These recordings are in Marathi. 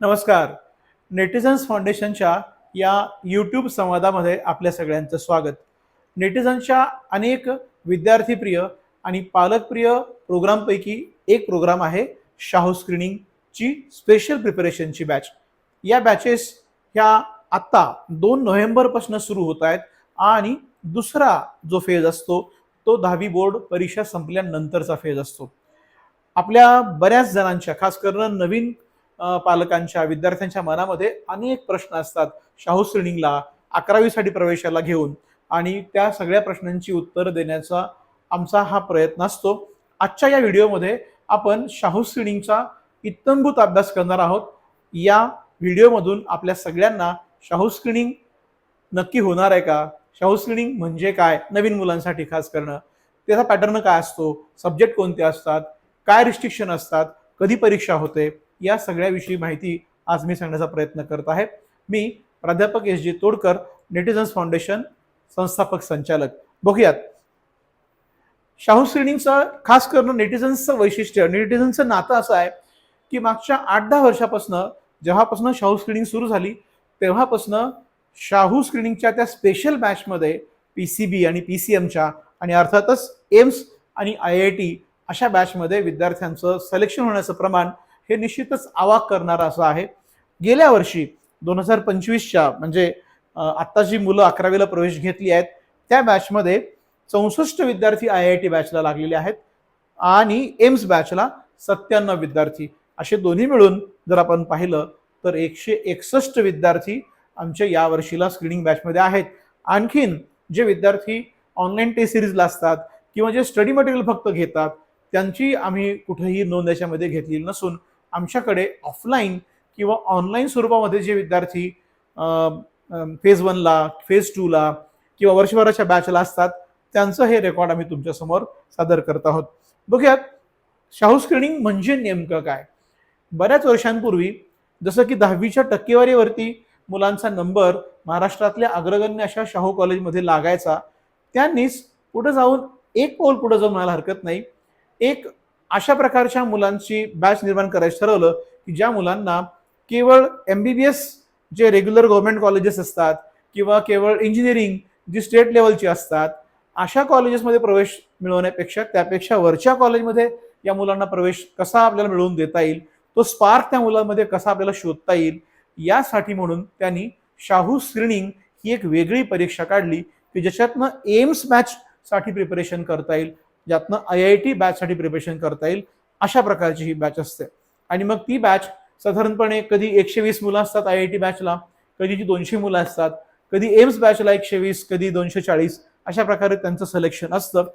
नमस्कार. नेटिझन्स फाउंडेशनच्या या यूट्यूब संवादामध्ये आपल्या सगळ्यांचं स्वागत. नेटिझन्सच्या अनेक विद्यार्थीप्रिय आणि पालकप्रिय प्रोग्रामपैकी एक प्रोग्राम आहे शाहू स्क्रीनिंगची स्पेशल प्रिपरेशनची बॅच या बॅचेस ह्या आत्ता दोन नोव्हेंबरपासून सुरू होत आहेत आणि दुसरा जो फेज असतो तो दहावी बोर्ड परीक्षा संपल्यानंतरचा फेज असतो. आपल्या बऱ्याच जणांच्या खास करून नवीन पालकांच्या विद्यार्थ्यांच्या मनामध्ये अनेक प्रश्न असतात. शाहू श्रेणीला अकरावीसाठी प्रवेशाला घेऊन आणि त्या सगळ्या प्रश्नांची उत्तरं देण्याचा आमचा हा प्रयत्न असतो. आजच्या या व्हिडिओमध्ये आपण शाहू श्रेणींचा इत्तंभूत अभ्यास करणार आहोत. या व्हिडिओमधून आपल्या सगळ्यांना शाहू स्क्रीनिंग नक्की होणार आहे का? शाहू स्क्रीनिंग म्हणजे काय? नवीन मुलांसाठी खास करणं. त्याचा पॅटर्न काय असतो? सब्जेक्ट कोणते असतात? काय रिस्ट्रिक्शन असतात? कधी परीक्षा होते? या सगळ्याविषयी माहिती आज मी सांगण्याचा प्रयत्न करत आहे. मी प्राध्यापक S G Todkar netizens foundation संस्थापक संचालक. बघूयात. शाहू श्रेणीचं खास करून नेटिझन्सचं वैशिष्ट्य नेटिझन्सचं नातं असं आहे की मागच्या आठ दहा वर्षापासून जेव्हापासून शाहू स्क्रीनिंग सुरू झाली तेव्हापासून शाहू स्क्रीनिंगच्या त्या स्पेशल बॅचमध्ये पी सी बी आणि पी सी एमच्या आणि अर्थातच एम्स आणि आय आय टी अशा बॅचमध्ये विद्यार्थ्यांचं सिलेक्शन होण्याचं प्रमाण हे निश्चितच आवाक करणारं असं आहे. गेल्या वर्षी दोन हजार पंचवीसच्या म्हणजे आत्ता जी मुलं अकरावीला प्रवेश घेतली आहेत त्या बॅचमध्ये चौसष्ट विद्यार्थी आय आय टी बॅचला लागलेले आहेत आणि एम्स बॅचला सत्त्याण्णव विद्यार्थी. असे दोन्ही मिळून जर आपण पाहिलं तर एकशे एकसष्ट विद्यार्थी आमच्या या वर्षीला स्क्रीनिंग बॅचमध्ये आहेत. आणखीन जे विद्यार्थी ऑनलाईन टेस्ट सिरीजला असतात किंवा जे स्टडी मटेरियल फक्त घेतात त्यांची आम्ही कुठेही नोंद याच्यामध्ये घेतलेली नसून आमच्याकडे ऑफलाईन किंवा ऑनलाईन स्वरूपामध्ये जे विद्यार्थी फेज वनला फेज टूला किंवा वर्षभराच्या बॅचला असतात त्यांचं हे रेकॉर्ड आम्ही तुमच्यासमोर सादर करत आहोत. बघूयात शाहू स्क्रीनिंग म्हणजे नेमकं काय? बऱ्याच वर्षांपूर्वी जसं की दहावीच्या टक्केवारीवरती मुलांचा नंबर महाराष्ट्रातल्या अग्रगण्य अशा शाहू कॉलेजमध्ये लागायचा त्यांनीच पुढे जाऊन एक पाऊल पुढे जाऊन म्हणायला हरकत नाही. एक अशा प्रकारच्या मुलांची बॅच निर्माण करायचं ठरवलं की ज्या मुलांना केवळ एम बी बी एस जे रेग्युलर गव्हर्नमेंट कॉलेजेस असतात किंवा केवळ इंजिनिअरिंग जी स्टेट लेवलची असतात अशा कॉलेजेसमध्ये प्रवेश मिळवण्यापेक्षा त्यापेक्षा वरच्या कॉलेजमध्ये या मुलांना प्रवेश कसा आपल्याला मिळवून देता येईल तो स्पार्क त्या मुलांमध्ये कसा आपल्याला शोधता येईल यासाठी म्हणून त्यांनी शाहू स्क्रीनिंग ही एक वेगळी परीक्षा काढली की ज्याच्यातनं एम्स मॅच साठी प्रिपरेशन करता येईल. ज्यातनं आय आय टी बॅचसाठी प्रिपरेशन करता येईल अशा प्रकारची ही बॅच असते. आणि मग ती बॅच साधारणपणे कधी एकशे वीस मुलं असतात आय आय टी बॅचला कधीची दोनशे मुलं असतात कधी एम्स बॅचला एकशे वीस कधी दोनशे चाळीस अशा प्रकारे त्यांचं सिलेक्शन असतं.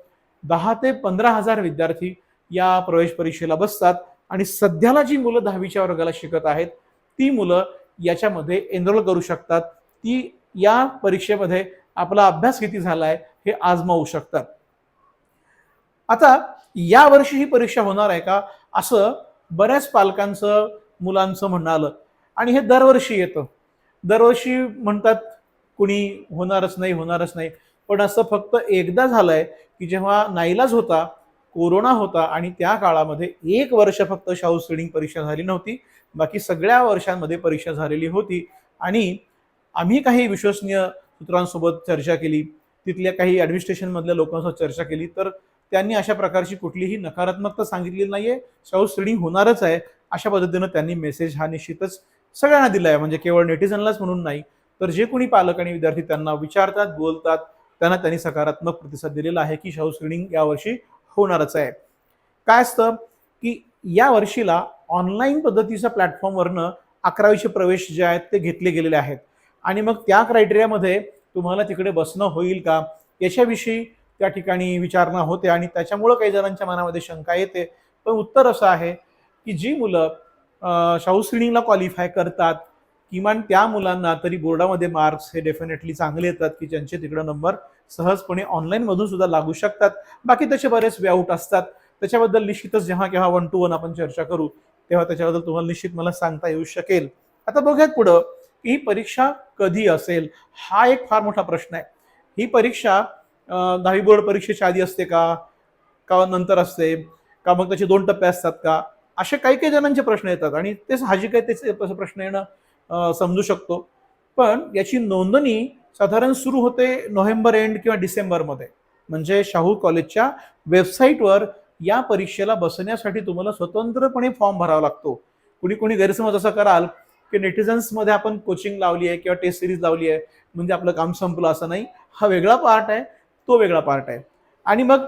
दहा ते पंधरा हजार विद्यार्थी या प्रवेश परीक्षेला बसतात आणि सध्याला जी मुलं दहावीच्या वर्गाला शिकत आहेत ती मुलं याच्यामध्ये एनरोल करू शकतात. ती या परीक्षेमध्ये आपला अभ्यास किती झाला आहे हे आजमावू शकतात. आता या वर्षी ही परीक्षा होणार आहे का? असं बऱ्याच पालकांचं मुलांचं म्हणणं आलं. आणि हे दरवर्षी येतं. दरवर्षी म्हणतात कुणी होणारच नाही होणारच नाही. पण असं फक्त एकदा झालंय की जेव्हा नाईलाज होता कोरोना होता आणि त्या काळामध्ये एक वर्ष फक्त शाहू स्टेडिंग परीक्षा झाली नव्हती. बाकी सगळ्या वर्षांमध्ये परीक्षा झालेली होती. आणि आम्ही काही विश्वसनीय सूत्रांसोबत चर्चा केली. तिथल्या काही ॲडमिनिस्ट्रेशनमधल्या लोकांसोबत चर्चा केली. तर त्यांनी अशा प्रकारची कुठलीही नकारात्मकता सांगितलेली नाहीये. शाहू स्क्रीनिंग होणारच आहे. अशा पद्धतीनं त्यांनी मेसेज हा निश्चितच सगळ्यांना दिला आहे म्हणजे केवळ नेटिझनलाच म्हणून नाही तर जे कोणी पालक आणि विद्यार्थी त्यांना विचारतात बोलतात त्यांना त्यांनी सकारात्मक प्रतिसाद दिलेला आहे की शाहू स्क्रीनिंग यावर्षी होणारच आहे. काय असतं की या वर्षीला ऑनलाईन पद्धतीच्या प्लॅटफॉर्मवरनं अकरावीचे प्रवेश जे आहेत ते घेतले गेलेले आहेत. आणि मग त्या क्रायटेरियामध्ये तुम्हाला तिकडे बसणं होईल का? याच्याविषयी त्या ठिकाणी विचारणा होते आणि त्याच्यामुळं काही जणांच्या मनामध्ये शंका येते. पण उत्तर असं आहे की जी मुलं शाहू स्क्रीनिंगला क्वालिफाय करतात किमान त्या मुलांना तरी बोर्डामध्ये मार्क्स हे डेफिनेटली चांगले येतात की ज्यांचे तिकडं नंबर सहजपणे ऑनलाईनमधून सुद्धा लागू शकतात. बाकी त्याचे बरेच वेआउट असतात. त्याच्याबद्दल निश्चितच जेव्हा केव्हा वन टू वन आपण चर्चा करू तेव्हा त्याच्याबद्दल तुम्हाला निश्चित मला सांगता येऊ शकेल. आता बघूयात पुढं की ही परीक्षा कधी असेल? हा एक फार मोठा प्रश्न आहे. ही परीक्षा दहावी बोर्ड परीक्षेच्या आधी असते का? का नंतर असते? का मग त्याचे दोन टप्पे असतात का? असे काही काही जणांचे प्रश्न येतात आणि ते साहजिक आहे त्याचे प्रश्न येणं समजू शकतो. पण याची नोंदणी साधारण सुरू होते नोव्हेंबर एंड किंवा डिसेंबरमध्ये म्हणजे शाहू कॉलेजच्या वेबसाईटवर या परीक्षेला बसण्यासाठी तुम्हाला स्वतंत्रपणे फॉर्म भरावा लागतो. कुणी कुणी गैरसमज असा कराल की नेटिझन्समध्ये आपण कोचिंग लावली आहे किंवा टेस्ट सिरीज लावली आहे म्हणजे आपलं काम संपलं असं नाही. हा वेगळा पार्ट आहे. तो वेगळा पार्ट आहे. आणि मग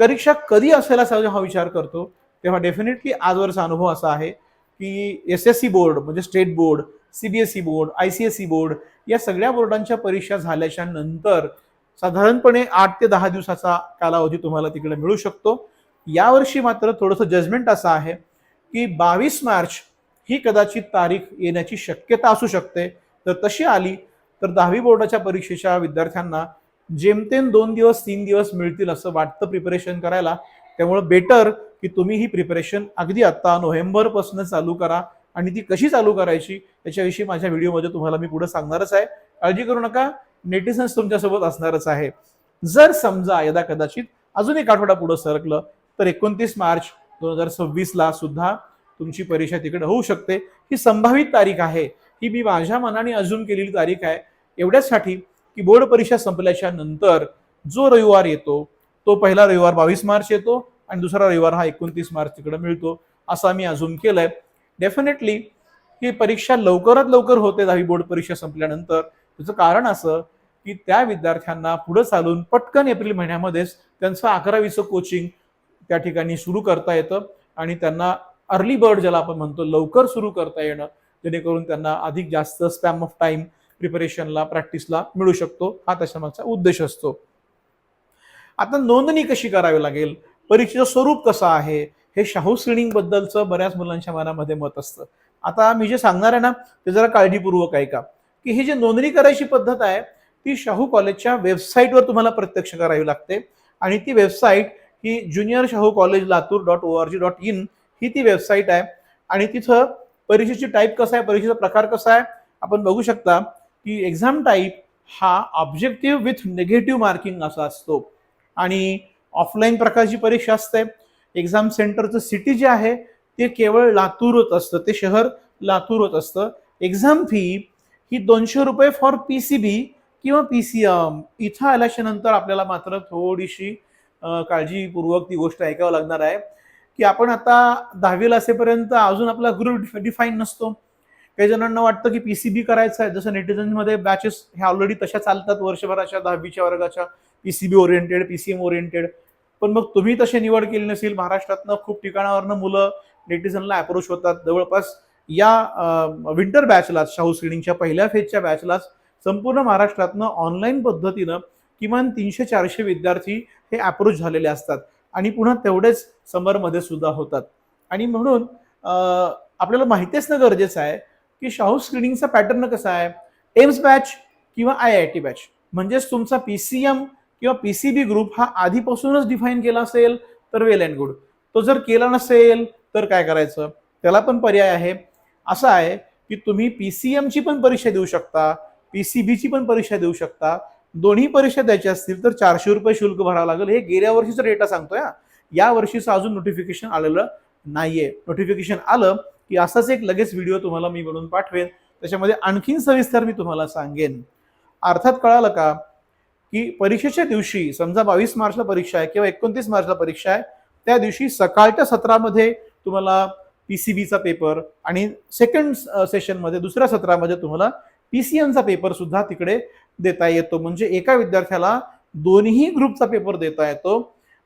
परीक्षा कधी असायला पाहिजे हा विचार करतो तेव्हा डेफिनेटली आजवरचा अनुभव असा आहे की एस एस सी बोर्ड म्हणजे state board C B S E board I C S E board या सगळ्या बोर्डांच्या परीक्षा झाल्याच्यानंतर साधारणपणे आठ ते दहा दिवसाचा कालावधी तुम्हाला तिकडे मिळू शकतो. यावर्षी मात्र थोडंसं जजमेंट असं आहे की बावीस मार्च ही कदाचित तारीख येण्याची शक्यता असू शकते. तर तशी आली तर दहावी बोर्डाच्या परीक्षेच्या विद्यार्थ्यांना जेमतेम दोन दिवस तीन दिवस मिळतील असं वाटतं प्रिपरेशन करायला. त्यामुळं बेटर की तुम्ही ही प्रिपरेशन अगदी आत्ता नोव्हेंबरपासून चालू करा. आणि ती कशी चालू करायची याच्याविषयी माझ्या व्हिडिओमध्ये तुम्हाला मी पुढे सांगणारच आहे. काळजी करू नका नेटिझन्स तुमच्यासोबत असणारच आहे. जर समजा यदा कदाचित अजून एक आठवडा पुढे सरकलं तर एकोणतीस मार्च दोन हजार सव्वीसला सुद्धा तुमची परीक्षा तिकडे होऊ शकते. ही संभावित तारीख आहे. ही मी माझ्या मनाने अजून केलेली तारीख आहे. एवढ्याचसाठी की बोर्ड परीक्षा संपल्याच्या नंतर जो रविवार येतो तो पहिला रविवार बावीस मार्च येतो आणि दुसरा रविवार हा एकोणतीस मार्च तिकडे मिळतो असा मी अजून केलंय. डेफिनेटली ही परीक्षा लवकरात लवकर होते दहावी बोर्ड परीक्षा संपल्यानंतर. त्याचं कारण असं की त्या विद्यार्थ्यांना पुढे चालून पटकन एप्रिल महिन्यामध्येच त्यांचं अकरावीचं कोचिंग त्या ठिकाणी सुरू करता येतं आणि त्यांना अर्ली बर्ड ज्याला आपण म्हणतो लवकर सुरू करता येणं जेणेकरून त्यांना अधिक जास्त स्पॅम ऑफ टाईम प्रिपरेशनला प्रॅक्टिसला मिळू शकतो. हा त्याच्या मागचा उद्देश असतो. आता नोंदणी कशी करावी लागेल? परीक्षेचं स्वरूप कसं आहे? हे शाहू स्क्रीनिंग बद्दलचं बऱ्याच मुलांच्या मनामध्ये मत असतं. आता मी जे सांगणार आहे ना ते जरा काळजीपूर्वक ऐका. की ही जी नोंदणी करायची पद्धत आहे ती शाहू कॉलेजच्या वेबसाईटवर तुम्हाला प्रत्यक्ष करावी लागते. आणि ती website he junior Shahu college Latur dot O R G dot in ही ती वेबसाईट आहे. आणि तिथं परीक्षेची टाईप कसा आहे परीक्षेचा प्रकार कसा आहे आपण बघू शकता. की एक्झाम टाईप हा ऑब्जेक्टिव्ह विथ निगेटिव्ह मार्किंग असा असतो. आणि ऑफलाईन प्रकारची परीक्षा असते. एक्झाम सेंटरचं सिटी जे आहे ते केवळ लातूरच असतं. ते शहर लातूरच असतं. एक्झाम फी ही दोनशे रुपये फॉर पी सी बी किंवा पी सी एम इथं आल्याच्यानंतर आपल्याला मात्र थोडीशी काळजीपूर्वक ती गोष्ट ऐकावं लागणार आहे. की आपण आता दहावीला असेपर्यंत अजून आपला ग्रुप डिफाईन नसतो. काही जणांना वाटतं की पीसीबी करायचं आहे. जसं नेटिझनमध्ये बॅचेस ह्या ऑलरेडी तशा चालतात वर्षभराच्या दहावीच्या वर्गाच्या पीसीबी ओरिएंटेड पीसीएम ओरिएंटेड पण मग तुम्ही तशी निवड केली नसेल महाराष्ट्रातनं खूप ठिकाणावरनं मुलं नेटिझनला अप्रोच होतात. जवळपास या विंटर बॅचलाच शाहू स्क्रीनिंगच्या पहिल्या फेजच्या बॅचलाच संपूर्ण महाराष्ट्रातनं ऑनलाईन पद्धतीनं किमान तीनशे चारशे विद्यार्थी हे अप्रोच झालेले असतात. आणि पुन्हा तेवढेच समरमध्ये सुद्धा होतात. आणि म्हणून आपल्याला माहिती असणं गरजेचं आहे की शाहू स्क्रीनिंगचा पॅटर्न कसा आहे? एम्स बॅच किंवा आय आय टी बॅच म्हणजेच तुमचा पी सी एम किंवा पी सी बी ग्रुप हा आधीपासूनच डिफाईन केला असेल तर वेल अँड गुड तो जर केला नसेल तर काय करायचं? त्याला पण पर्याय आहे. असा आहे की तुम्ही पी सी एमची पण परीक्षा देऊ शकता पी सी बीची पण परीक्षा देऊ शकता. दोन्ही परीक्षा द्यायच्या असतील तर चारशे रुपये शुल्क भरावं लागेल. हे गेल्या वर्षीचा डेटा सांगतोय या वर्षीचं अजून नोटिफिकेशन आलेलं नाहीये. नोटिफिकेशन आलं की असाच एक लगेच व्हिडिओ तुम्हाला मी बनवून पाठवेन. त्याच्यामध्ये आणखीन सविस्तर मी तुम्हाला सांगेन. अर्थात कळालं का? की परीक्षेच्या दिवशी समजा बावीस मार्चला परीक्षा आहे किंवा एकोणतीस मार्चला परीक्षा आहे त्या दिवशी सकाळच्या सत्रामध्ये तुम्हाला पी सी बीचा पेपर आणि सेकंड सेशनमध्ये दुसऱ्या सत्रामध्ये तुम्हाला पी सी एमचा पेपर सुद्धा तिकडे देता येतो. म्हणजे एका विद्यार्थ्याला दोन्ही ग्रुपचा पेपर देता येतो.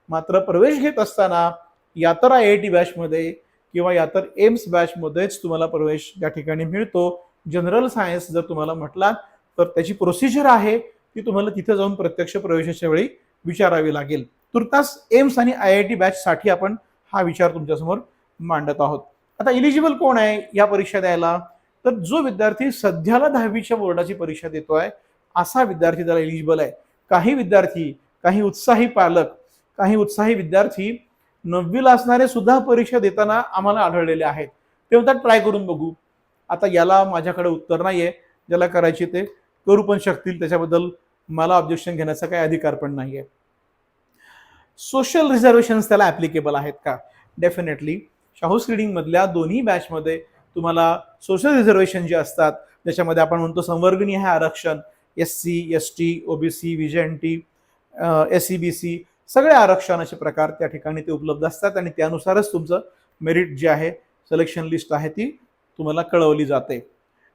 मात्र प्रवेश घेत असताना या तर आय आय टी बॅचमध्ये किंवा या तर एम्स बॅचमध्येच तुम्हाला प्रवेश या ठिकाणी मिळतो. जनरल सायन्स जर तुम्हाला म्हटलात तर त्याची प्रोसिजर आहे ती तुम्हाला तिथे जाऊन प्रत्यक्ष प्रवेशाच्या वेळी विचारावी लागेल. तुर्तास एम्स आणि आय आय टी बॅचसाठी आपण हा विचार तुमच्यासमोर मांडत आहोत. आता इलिजिबल कोण आहे या परीक्षा द्यायला? तर जो विद्यार्थी सध्याला दहावीच्या बोर्डाची परीक्षा देतो आहे असा विद्यार्थी त्याला इलिजिबल आहे. काही विद्यार्थी काही उत्साही पालक काही उत्साही विद्यार्थी नववीला असणारे सुद्धा परीक्षा देताना आम्हाला आढळलेले आहेत. ते म्हणतात ट्राय करून बघू. आता याला माझ्याकडे उत्तर नाही आहे ज्याला करायचे ते करू पण शकतील. त्याच्याबद्दल मला ऑब्जेक्शन घेण्याचा काही अधिकार पण नाही आहे सोशल रिझर्वेशन्स त्याला ॲप्लिकेबल आहेत का? डेफिनेटली शाहू रिडिंगमधल्या दोन्ही बॅचमध्ये तुम्हाला सोशल रिझर्वेशन जे असतात ज्याच्यामध्ये आपण म्हणतो संवर्गणीय आहे आरक्षण. S C S T OBC V N T S B C C सगळे आरक्षणाचे प्रकार त्या ठिकाणी ते उपलब्ध असतात आणि त्यानुसारच तुमचं मेरिट जे आहे सिलेक्शन लिस्ट आहे ती तुम्हाला कळवली जाते.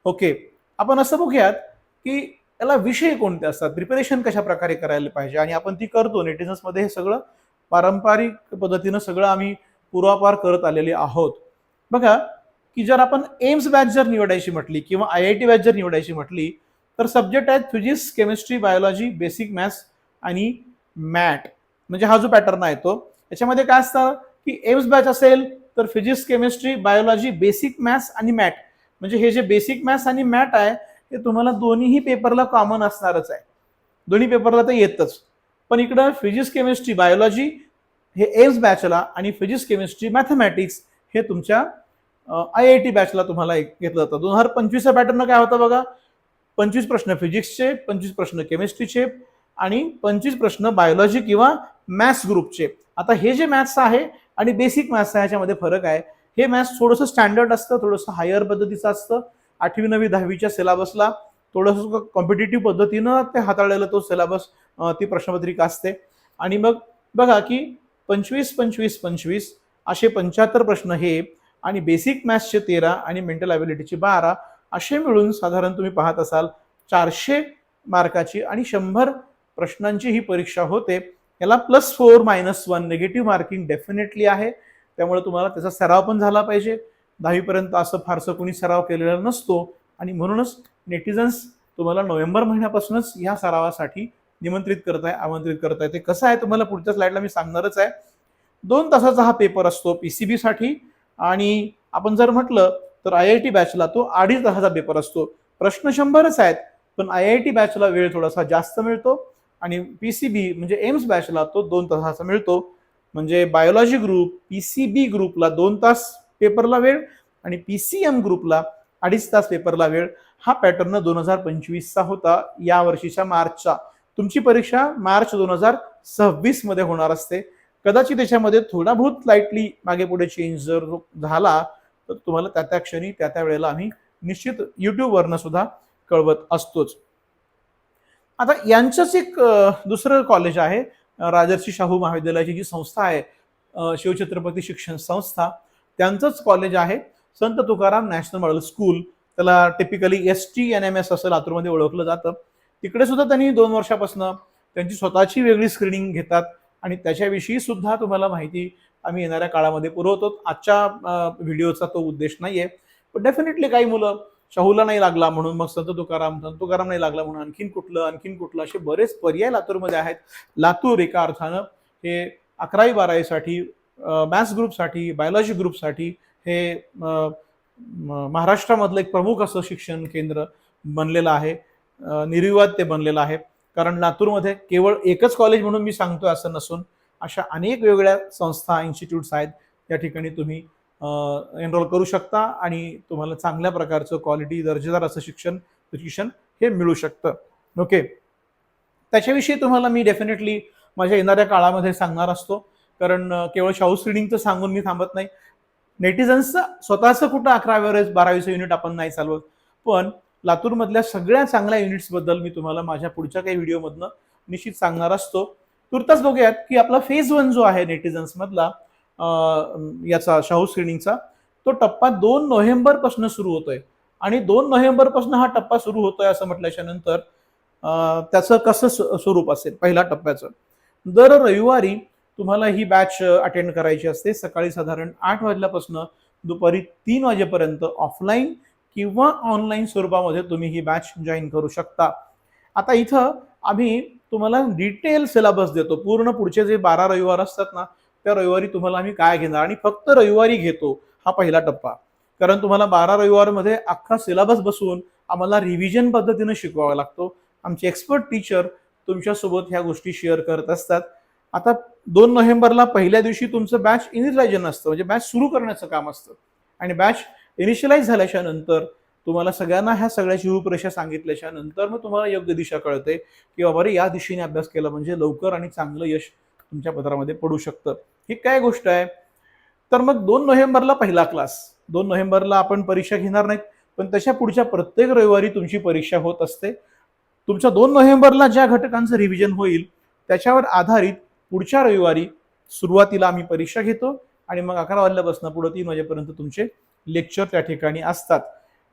ओके आपण असं बघूयात की याला विषय कोणते असतात? प्रिपरेशन कशा प्रकारे करायला पाहिजे? आणि आपण ती करतो नेटिझन्समध्ये हे सगळं पारंपरिक पद्धतीनं सगळं आम्ही पूर्वापार करत आलेले आहोत. बघा की जर आपण एम्स बॅच जर निवडायची म्हटली किंवा आय आय टी बॅच जर निवडायची म्हटली तर सब्जेक्ट आहेत physics chemistry biology basic maths आणि मॅट म्हणजे हा जो पॅटर्न आहे तो. याच्यामध्ये काय असतं की एम्स बॅच असेल तर physics chemistry biology basic maths आणि मॅट म्हणजे हे जे बेसिक मॅथ्स आणि मॅट आहे ते तुम्हाला दोन्हीही पेपरला कॉमन असणारच आहे. दोन्ही पेपरला तर येतच. पण इकडं फिजिक्स केमिस्ट्री बायोलॉजी हे एम्स बॅचला आणि फिजिक्स केमिस्ट्री मॅथमॅटिक्स हे तुमच्या आय आय टी बॅचला तुम्हाला एक- घेतलं जातं. दोन हजार पंचवीसचा पॅटर्न काय होतं बघा? पंचवीस प्रश्न फिजिक्सचे पंचवीस प्रश्न केमिस्ट्रीचे आणि पंचवीस प्रश्न बायोलॉजी किंवा मॅथ्स ग्रुपचे आता हे जे मॅथ्स आहे आणि बेसिक मॅथ्स आहे ह्याच्यामध्ये फरक आहे. हे मॅथ्स थोडंसं स्टँडर्ड असतं थोडंसं हायर पद्धतीचं असतं. आठवी नवी दहावीच्या सिलेबसला थोडंसं कॉम्पिटेटिव्ह पद्धतीनं ते हाताळलेलं तो सिलेबस ती प्रश्नपत्रिका असते. आणि मग बघा की पंचवीस पंचवीस पंचवीस असे पंच्याहत्तर प्रश्न हे आणि बेसिक मॅथ्सचे तेरा आणि मेंटल ॲबिलिटीचे बारा असे मिळून साधारण तुम्ही पाहत असाल चारशे मार्काची आणि शंभर प्रश्नांची ही परीक्षा होते. याला plus four minus one negative marking definitely आहे. त्यामुळे तुम्हाला त्याचा सराव पण झाला पाहिजे. दहावीपर्यंत असं फारसं कोणी सराव केलेला नसतो. आणि म्हणूनच नेटिझन्स तुम्हाला नोव्हेंबर महिन्यापासूनच ह्या सरावासाठी निमंत्रित करत आहे आमंत्रित करत आहे ते कसं आहे तुम्हाला पुढच्या स्लाइडला मी सांगणारच आहे. दोन तासाचा हा पेपर असतो पी सी बीसाठी आणि आपण जर म्हटलं तर आय आय टी बॅचला तो अडीच तासाचा पेपर असतो. प्रश्न शंभरच आहेत पण आय आय टी बॅचला वेळ थोडासा जास्त मिळतो. आणि पी सी बी म्हणजे एम्स बॅचला तो दोन तासाचा मिळतो. म्हणजे biology group P C B ग्रुपला दोन तास पेपरला वेळ आणि पी सी एम ग्रुपला अडीच तास पेपरला वेळ. हा पॅटर्न दोन हजार पंचवीसचा होता. या वर्षीच्या मार्चचा. तुमची परीक्षा मार्च दोन हजार सव्वीसमध्ये होणार असते. कदाचित त्याच्यामध्ये थोडा बहुत लाईटली मागे पुढे चेंज जर झाला तर तुम्हाला त्या त्या क्षणी त्या त्या वेळेला आम्ही निश्चित युट्यूबवरनं सुद्धा कळवत असतोच. आता यांचंच एक दुसरं कॉलेज आहे राजर्षी शाहू महाविद्यालयाची जी संस्था आहे शिवछत्रपती शिक्षण संस्था त्यांचंच कॉलेज आहे. Sant Tukaram national model school त्याला typically S T N M S असं लातूरमध्ये ओळखलं जातं. तिकडे सुद्धा त्यांनी दोन वर्षापासून त्यांची स्वतःची वेगळी स्क्रीनिंग घेतात आणि त्याच्याविषयी सुद्धा तुम्हाला माहिती आम्ही येणाऱ्या काळामध्ये पुरवतो. आजच्या व्हिडिओचा तो उद्देश नाही आहे पण डेफिनेटली काही मुलं शाहूला नाही लागला म्हणून मग संत तुकाराम संत तुकाराम नाही लागला म्हणून आणखीन कुठलं आणखीन कुठलं असे बरेच पर्याय लातूरमध्ये आहेत. लातूर एका अर्थानं हे अकरावी बारावीसाठी मॅथ्स ग्रुपसाठी बायोलॉजी ग्रुपसाठी हे म- महाराष्ट्रामधलं एक प्रमुख असं शिक्षण केंद्र बनलेलं आहे. निर्विवाद ते बनलेलं आहे. कारण लातूरमध्ये केवळ एकच कॉलेज म्हणून मी सांगतोय असं नसून अशा अनेक वेगवेगळ्या संस्था इन्स्टिट्यूट्स आहेत. या ठिकाणी तुम्ही एनरोल करू शकता आणि तुम्हाला चांगल्या प्रकारचं क्वालिटी दर्जेदार असं शिक्षण प्रशिक्षण हे मिळू शकतं. ओके त्याच्याविषयी तुम्हाला मी डेफिनेटली माझ्या येणाऱ्या काळामध्ये सांगणार असतो. कारण केवळ शाहू स्क्रीनिंगचं सांगून मी थांबत नाही. नेटिझन्सचं स्वतःचं कुठं अकराव्या बारावीचं युनिट आपण नाही चालवत. पण लातूरमधल्या सगळ्या चांगल्या युनिट्सबद्दल मी तुम्हाला माझ्या पुढच्या काही व्हिडिओमधनं निश्चित सांगणार असतो. तुर्तास बघूयात की आपला फेज वन जो आहे नेटिझन्समधला याचा शाहू स्क्रीनिंगचा तो टप्पा दोन नोव्हेंबरपासून सुरू होतोय. आणि दोन नोव्हेंबरपासून हा टप्पा सुरू होतोय असं म्हटल्याच्या नंतर त्याचं कसं स्वरूप असेल पहिल्या टप्प्याचं? दर रविवारी तुम्हाला ही बॅच अटेंड करायची असते. सकाळी साधारण आठ वाजल्यापासून दुपारी तीन वाजेपर्यंत ऑफलाईन किंवा ऑनलाईन स्वरूपामध्ये तुम्ही ही बॅच जॉईन करू शकता. आता इथं आम्ही तुम्हाला डिटेल सिलेबस देतो. पूर्ण पुढचे जे बारा रविवार असतात ना त्या रविवारी तुम्हाला आम्ही काय घेणार? आणि फक्त रविवारी घेतो हा पहिला टप्पा. कारण तुम्हाला बारा रविवारमध्ये अख्खा सिलेबस बसवून आम्हाला रिव्हिजन पद्धतीनं शिकवावा लागतो. आमचे एक्सपर्ट टीचर तुमच्यासोबत ह्या गोष्टी शेअर करत असतात. आता दोन नोव्हेंबरला पहिल्या दिवशी तुमचं बॅच इनिशियलायझन असतं. म्हणजे बॅच सुरू करण्याचं काम असतं. आणि बॅच इनिशियलाइज झाल्याच्यानंतर तुम्हाला सगळ्यांना ह्या सगळ्याची रूपरेषा सांगितल्याच्या नंतर मग तुम्हाला योग्य दिशा कळते की बाबा रे या दिशेने अभ्यास केला म्हणजे लवकर आणि चांगलं यश तुमच्या पत्रामध्ये पडू शकतं. ही काय गोष्ट आहे? तर मग दोन नोव्हेंबरला पहिला क्लास दोन नोव्हेंबरला आपण परीक्षा घेणार नाहीत पण तशा पुढच्या प्रत्येक रविवारी तुमची परीक्षा होत असते. तुमच्या दोन नोव्हेंबरला ज्या घटकांचं रिव्हिजन होईल त्याच्यावर आधारित पुढच्या रविवारी सुरुवातीला आम्ही परीक्षा घेतो आणि मग अकरा वाजल्यापासून पुढे तीन वाजेपर्यंत तुमचे लेक्चर त्या ठिकाणी असतात.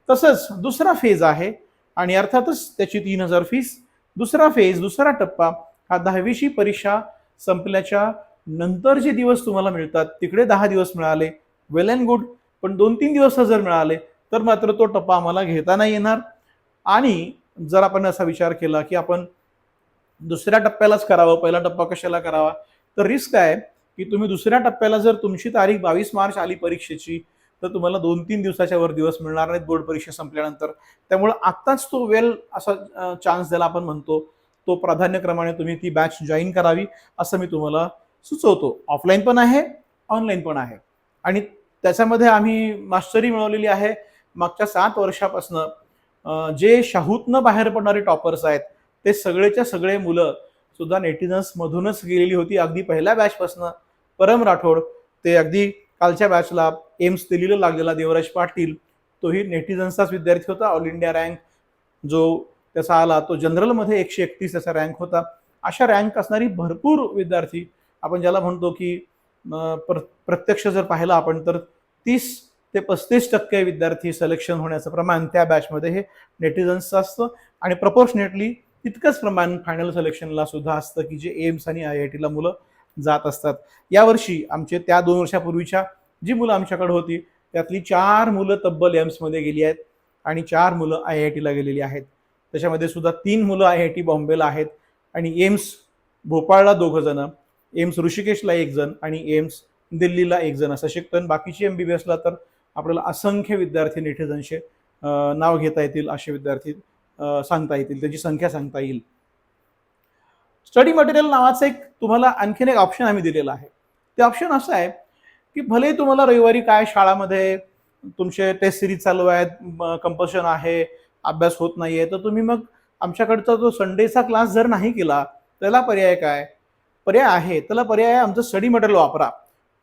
तसंच दुसरा फेज आहे आणि अर्थातच त्याची तीन हजार फीस दुसरा फेज दुसरा टप्पा हा दहावीची परीक्षा संपल्याच्या नंतर जे दिवस तुम्हाला मिळतात. तिकडे दहा दिवस मिळाले. वेल अँड गुड पण दोन तीन दिवस जर मिळाले तर मात्र तो टप्पा आम्हाला घेता नाही येणार. आणि जर आपण असा विचार केला की आपण दुसऱ्या टप्प्यालाच करावं पहिला टप्पा कशाला करावा तर रिस्क आहे की तुम्ही दुसऱ्या टप्प्याला जर तुमची तारीख बावीस मार्च आली परीक्षेची तर तुम्हाला दोन तीन दिवसाच्या वर दिवस मिळणार नाहीत बोर्ड परीक्षा संपल्यानंतर. त्यामुळे आत्ताच तो वेल असा चान्स द्यायला आपण म्हणतो तो प्राधान्यक्रमाने तुम्ही ती बॅच जॉईन करावी असं मी तुम्हाला सुचवतो. ऑफलाईन पण आहे ऑनलाईन पण आहे. आणि त्याच्यामध्ये आम्ही मास्टरी मिळवलेली आहे. मागच्या सात वर्षापासनं जे शाहूतनं बाहेर पडणारे टॉपर्स आहेत ते सगळेच्या सगळे मुलं सुद्धा नेटिझन्स मधूनच गेलेली होती अगदी पहिल्या बॅचपासनं. परम राठोड ते अगदी कालच्या बॅचला एम्स दिल्लीला लागलेला देवराज पाटील तोही नेटिझन्सचाच विद्यार्थी होता. ऑल इंडिया रँक जो त्याचा आला तो जनरलमध्ये एकशे एकतीस त्याचा रँक होता. अशा रँक असणारी भरपूर विद्यार्थी आपण ज्याला म्हणतो की प्र प्रत्यक्ष जर पाहिलं आपण तर तीस ते पस्तीस टक्के विद्यार्थी सिलेक्शन होण्याचं प्रमाण त्या बॅचमध्ये हे नेटिझन्सचं असतं. आणि प्रपोर्शनेटली तितकंच प्रमाण फायनल सिलेक्शनला सुद्धा असतं की जे एम्स आणि आय आय टीला मुलं जात असतात. यावर्षी आमचे त्या दोन वर्षापूर्वीच्या जी मुलं आमच्याकडे होती त्यातली चार मुलं तब्बल एम्समध्ये गेली आहेत आणि चार मुलं आय आय टीला गेलेली आहेत. त्याच्यामध्ये सुद्धा तीन मुलं आय आय टी बॉम्बेला आहेत आणि एम्स भोपाळला दोघं जणं. एम्स ऋषिकेशला एक जण आणि एम्स दिल्लीला एक जण असं शिकतं. आणि बाकीची एम बी बी एसला तर आपल्याला असंख्य विद्यार्थी नेटिझनचे नाव घेता येतील असे विद्यार्थी सांगता येतील त्याची संख्या सांगता येईल. स्टडी मटेरियल नावाचं एक तुम्हाला आणखीन एक ऑप्शन आम्ही दिलेलं आहे. ते ऑप्शन असं आहे की भले तुम्हाला रविवारी काय शाळामध्ये तुमचे टेस्ट सिरीज चालू आहेत कंपल्शन आहे अभ्यास होत नाही आहे तर तुम्ही मग आमच्याकडचा जो संडेचा क्लास जर नाही केला त्याला पर्याय काय? पर्याय आहे त्याला पर्याय आहे आमचं स्टडी मटेरियल वापरा.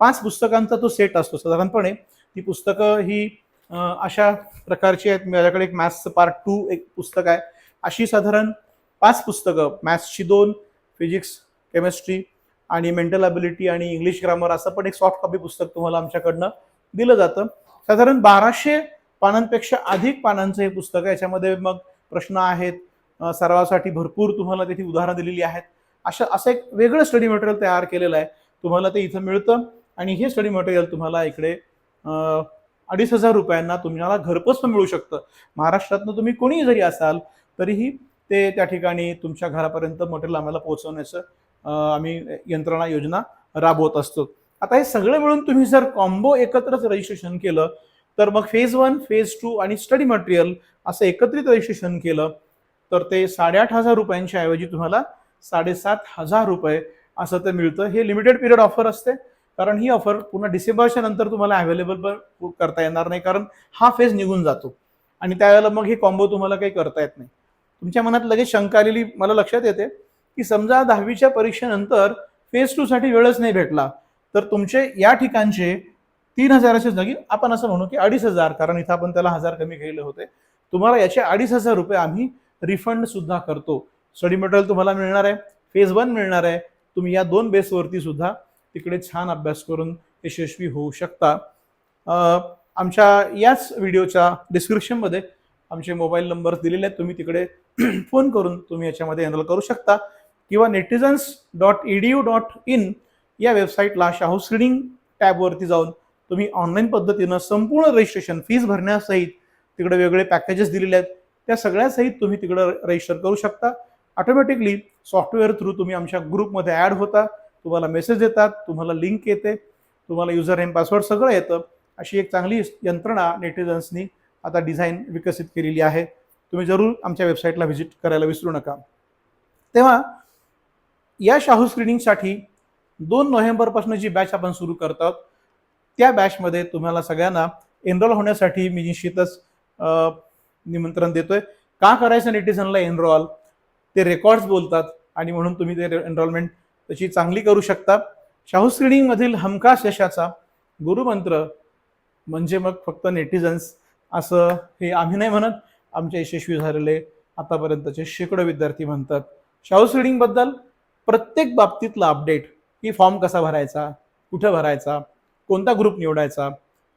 पाच पुस्तकांचा तो सेट असतो. साधारणपणे ती पुस्तकं ही अशा प्रकारची आहेत. माझ्याकडे एक मॅथ्सचं पार्ट टू एक पुस्तक आहे. अशी साधारण पाच पुस्तकं मॅथ्सची दोन फिजिक्स केमिस्ट्री आणि मेंटल अबिलिटी आणि इंग्लिश ग्रामर असं पण एक सॉफ्ट कॉपी पुस्तक तुम्हाला आमच्याकडनं दिलं जातं. साधारण बाराशे पानांपेक्षा अधिक पानांचं हे पुस्तक आहे. याच्यामध्ये मग प्रश्न आहेत. सर्वासाठी सरावासाठी भरपूर तुम्हाला त्याची उदाहरणं दिलेली आहेत. अशा असं एक वेगळं स्टडी मटेरियल तयार केलेलं आहे. तुम्हाला ते इथं मिळतं आणि हे स्टडी मटेरियल तुम्हाला इकडे अडीच हजार रुपयांना तुम्हाला घरपोच पण मिळू शकतं. महाराष्ट्रातनं तुम्ही कोणीही जरी असाल तरीही ते त्या ठिकाणी तुमच्या घरापर्यंत मटेरियल आम्हाला पोहोचवण्याचं आम्ही यंत्रणा योजना राबवत असतो. आता हे सगळं मिळून तुम्ही जर कॉम्बो एकत्रच रजिस्ट्रेशन केलं तर मग फेज वन फेज टू आणि स्टडी मटेरियल असं एकत्रित रजिस्ट्रेशन केलं तर ते साडेआठ हजार रुपयांच्या ऐवजी तुम्हाला साडेसात हजार रुपये असं ते मिळतं. हे लिमिटेड पिरियड ऑफर असते. कारण ही ऑफर पुन्हा डिसेंबरच्या नंतर तुम्हाला अवेलेबल पण करता येणार नाही. कारण हा फेज निघून जातो. आणि त्यावेळेला मग हे कॉम्बो तुम्हाला काही करता येत नाही. तुमच्या मनात लगेच शंका आलेली मला लक्षात येते की समजा दहावीच्या परीक्षेनंतर फेज टूसाठी वेळच नाही भेटला तर तुमचे या ठिकाणचे तीन हजाराच्या जागी आपण असं म्हणू की अडीच हजार कारण इथं आपण त्याला हजार कमी केले होते. तुम्हाला याचे अडीच हजार रुपये आम्ही रिफंड सुद्धा करतो. स्टडी मटेरियल तुम्हाला मिळणार आहे. फेज वन मिळणार आहे. तुम्ही या दोन बेसवरती सुद्धा तिकडे छान अभ्यास करून यशस्वी होऊ शकता. आमच्या याच व्हिडिओच्या डिस्क्रिप्शनमध्ये आमचे मोबाईल नंबर दिलेले आहेत. तुम्ही तिकडे फोन करून तुम्ही याच्यामध्ये एनरोल करू शकता. किंवा netizens dot edu dot in या वेबसाईटला शाहू स्क्रीनिंग टॅबवरती जाऊन तुम्ही ऑनलाईन पद्धतीनं संपूर्ण रजिस्ट्रेशन फीज भरण्यासहित तिकडे वेगळे पॅकेजेस दिलेले आहेत. त्या सगळ्यासहित तुम्ही तिकडं रजिस्टर करू शकता. ऑटोमॅटिकली सॉफ्टवेअर थ्रू तुम्ही आमच्या ग्रुपमध्ये ॲड होता. तुम्हाला मेसेज येतात तुम्हाला लिंक येते तुम्हाला युजर नेम पासवर्ड सगळं येतं. अशी एक चांगली यंत्रणा नेटिझन्सनी आता डिझाईन विकसित केलेली आहे. तुम्ही जरूर आमच्या वेबसाईटला व्हिजिट करायला विसरू नका. तेव्हा या शाहू स्क्रीनिंगसाठी दोन नोव्हेंबरपासून जी बॅच आपण सुरू करतात त्या बॅचमध्ये तुम्हाला सगळ्यांना एनरोल होण्यासाठी मी निश्चितच निमंत्रण देतोय. का करायचं नेटिझनला एनरोल ते रेकॉर्ड्स बोलतात आणि म्हणून तुम्ही ते एनरोलमेंट तशी चांगली करू शकता शाहू स्क्रीनिंगमधील हमखास यशाचा गुरुमंत्र म्हणजे मग फक्त नेटिझन्स असं हे आम्ही नाही म्हणत आमचे यशस्वी झालेले आतापर्यंतचे शेकडो विद्यार्थी म्हणतात. शाहू रिडिंगबद्दल प्रत्येक बाबतीतला अपडेट की फॉर्म कसा भरायचा कुठं भरायचा कोणता ग्रुप निवडायचा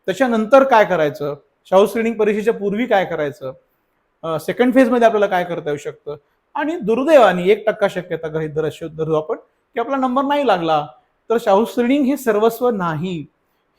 त्याच्यानंतर काय करायचं शाहू रिडिंग परीक्षेच्या पूर्वी काय करायचं सेकंड फेजमध्ये आपल्याला काय करता येऊ शकतं आणि दुर्दैवाने एक टक्का शक्यता गृहीत धर धरू आपण की आपला नंबर नाही लागला तर शाहू रिडिंग हे सर्वस्व नाही.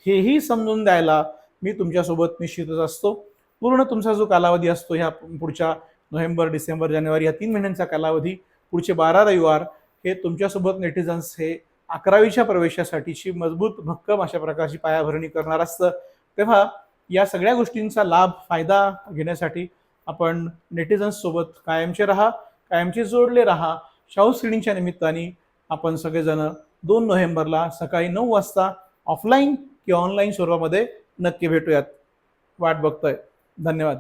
हेही समजून द्यायला मी तुमच्यासोबत निश्चितच असतो. पूर्ण तुमचा जो कालावधी असतो ह्या पुढच्या नोव्हेंबर डिसेंबर जानेवारी या तीन महिन्यांचा कालावधी पुढचे बारा रविवार हे तुमच्यासोबत नेटिझन्स हे अकरावीच्या प्रवेशासाठीची मजबूत भक्कम अशा प्रकारची पायाभरणी करणार असतं. तेव्हा या सगळ्या गोष्टींचा लाभ फायदा घेण्यासाठी आपण नेटिझन्ससोबत कायमचे राहा. कायमचे जोडले राहा. शाहू सिडिंगच्या निमित्ताने आपण सगळेजण दोन नोव्हेंबरला सकाळी नऊ वाजता ऑफलाईन किंवा ऑनलाईन स्वरूपामध्ये नक्की भेटूयात. वाट बघतोय. धन्यवाद.